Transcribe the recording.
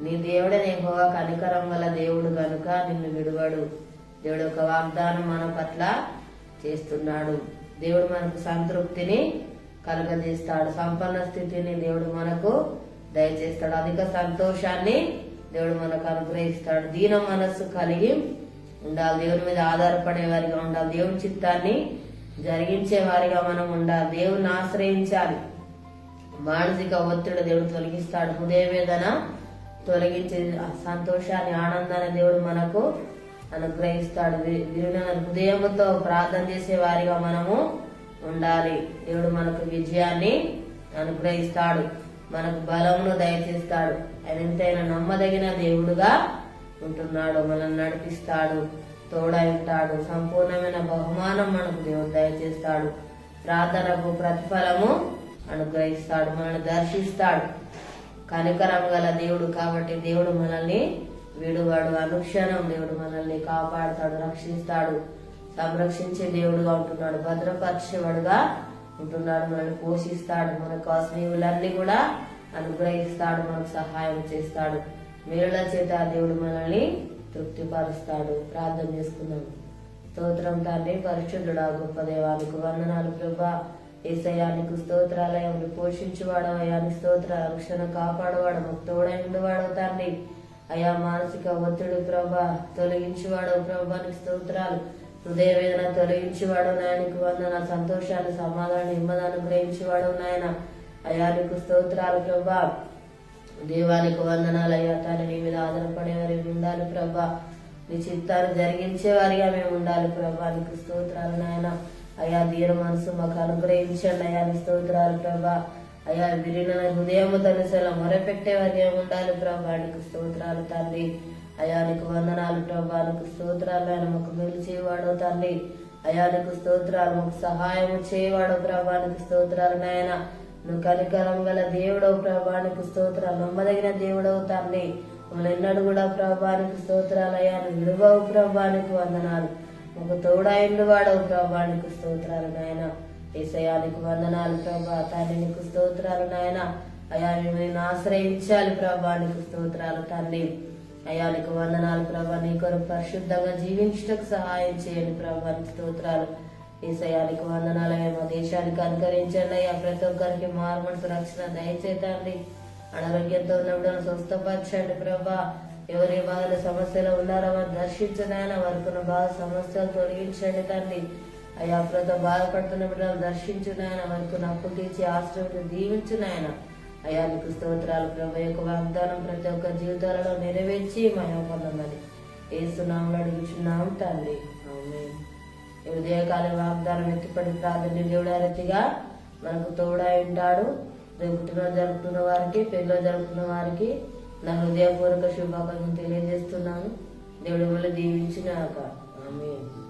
నీ దేవుడే నీహోవా కనికరం వల్ల దేవుడు కనుక నిన్ను విడువడు. దేవుడు ఒక వాగ్దానం మన పట్ల చేస్తున్నాడు. దేవుడు మనకు సంతృప్తిని కలుగజేస్తాడు. సంపన్న స్థితిని దేవుడు మనకు దయచేస్తాడు. అధిక సంతోషాన్ని దేవుడు మనకు అనుగ్రహిస్తాడు. దీన మనస్సు కలిగి ఉండాలి. దేవుని మీద ఆధారపడే వారిగా ఉండాలి. దేవుని చిత్తాన్ని జరిగించే వారిగా మనం ఉండాలి. దేవుని ఆశ్రయించాలి. మానసిక ఒత్తిడి దేవుడు తొలగిస్తాడు. హృదయ వేదన తొలగించే సంతోషాన్ని ఆనందాన్ని దేవుడు మనకు అనుగ్రహిస్తాడు. వి- విరిగిన హృదయముతో ప్రార్థన చేసే వారిగా మనము ఉండాలి. దేవుడు మనకు విజయాన్ని అనుగ్రహిస్తాడు. మనకు బలమును దయచేస్తాడు. ఆయన ఎంతైనా నమ్మదగిన దేవుడుగా ఉంటున్నాడు. మనల్ని నడిపిస్తాడు తోడై ఉంటాడు. సంపూర్ణమైన బహుమానం మనకు దేవుడు దయచేస్తాడు. ప్రార్థనకు ప్రతిఫలము అనుగ్రహిస్తాడు. మనల్ని దర్శిస్తాడు. కనికరం గల దేవుడు కాబట్టి దేవుడు మనల్ని విడువాడు. అనుక్షణం దేవుడు మనల్ని కాపాడుతాడు రక్షిస్తాడు. సంరక్షించే దేవుడుగా ఉంటున్నాడు. భద్రపరిచేవాడుగా ఉంటున్నాడు. మనల్ని పోషిస్తాడు. మనకు స్నేహులన్నీ కూడా అనుగ్రహిస్తాడు. మనకు సహాయం చేస్తాడు. మేళ్ళ చేత దేవుడు మనల్ని తృప్తిపరుస్తాడు. ప్రార్థన చేసుకుందాం. స్తోత్రం తండ్రి పరిశుద్ధుడా గొప్ప దేవానికి వందనాలు ప్రభా. ఏసయానికి స్తోత్రాలయాన్ని పోషించువాడవయాని స్తోత్ర రక్షణ కాపాడువాడు మాకు తోడై ఉండేవాడు తండ్రి. అయా మానసిక ఒత్తిడి ప్రభా తొలగించువాడు ప్రభానికి స్తోత్రాలు. హృదయ వేదన తొలగించేవాడు నాయనకు వందన సంతోషాన్ని సమాధానం నెమ్మది అనుగ్రహించేవాడు నాయన. అయానికి స్తోత్రాలు ప్రభా. దేవానికి వందనాలు అయ్యా తండ్రి నీ మీద ఆధారపడేవారి ఉండాలి ప్రభా. నీ చిత్తాన్ని జరిగించే వారిగా మేము ఉండాలి ప్రభా నీకు స్తోత్రాలు నాయన. అయా దీన మనసు మాకు అనుగ్రహించండి. అయా నీ స్తోత్రాలు ప్రభా. అయా విరిన హృదయము తనసల మొరపెట్టే వారిగా ఉండాలి ప్రభా. నీకు స్తోత్రాలు తండ్రి. అయా నీకు వందనాలు ప్రభా. నీకు స్తోత్రాలు ఆయన మాకు మేలు చేయవాడు తండ్రి. అయా నీకు స్తోత్రాలు మాకు సహాయం చేయవాడు ప్రభా. నీకు స్తోత్రాలు నాయన. నువ్వు కనికరం గల దేవుడవు ప్రభానికి స్తోత్రాలు నమ్మదగిన దేవుడవు తండ్రి. మమ్మల్ని ఎన్నడూ కూడా ప్రభానికి స్తోత్రాలు అయ్యా విడువవు ప్రభానికి వందనాలు. ఒక తోడాయిండు వాడవు ప్రభానికి స్తోత్రాలు నాయన. ఏసయానికి వందనాలు ప్రభా తండ్రినికి స్తోత్రాలు నాయన. అయా మేము ఆశ్రయించాలి ప్రభానికి స్తోత్రాలు తండ్రి. అయానికి వందనాలు ప్రభా నీ కొరకు పరిశుద్ధంగా జీవించటకు సహాయం చేయండి ప్రభానికి స్తోత్రాలు. ఏసయానికి వందనాలు అయ్యా మా దేశానికి అనుకరించండి అయ్యా ప్రతి ఒక్కరికి మారుమనసు రక్షణ దయచేతండి అనారోగ్యంతో ఉన్నప్పుడు స్వస్థపరచండి ప్రభా. ఎవరి బాధల సమస్యలు ఉన్నారో వారు దర్శించండి ఆయన వారికి బాధ సమస్యలు తొలగించండి తండ్రి. అయ్యా ప్రతి బాధపడుతున్న బిడ్డలు దర్శించున్నాయన వారికి ఉన్న అప్పు తీర్చి ఆశ్రమించి దీవించున్నాయన అయ్యా నీకు స్తోత్రాలు ప్రభు. యొక్క వాగ్దానం ప్రతి ఒక్క జీవితాలలో నెరవేర్చి మహిమ పొందమని ఏసునామలు అడుగుచున్నాం తండ్రి. ఈ ఉదయకాల వాగ్దానం ఎత్తిపడి ప్రార్థన దేవుడారతిగా మనకు తోడై ఉంటాడు. రేపు జరుపుతున్న వారికి పెళ్ళిలో జరుపుతున్న వారికి నా హృదయపూర్వక శుభాకాంక్షలు తెలియజేస్తున్నాను. దేవుడి వల్ల దీవించినాక ఆమె.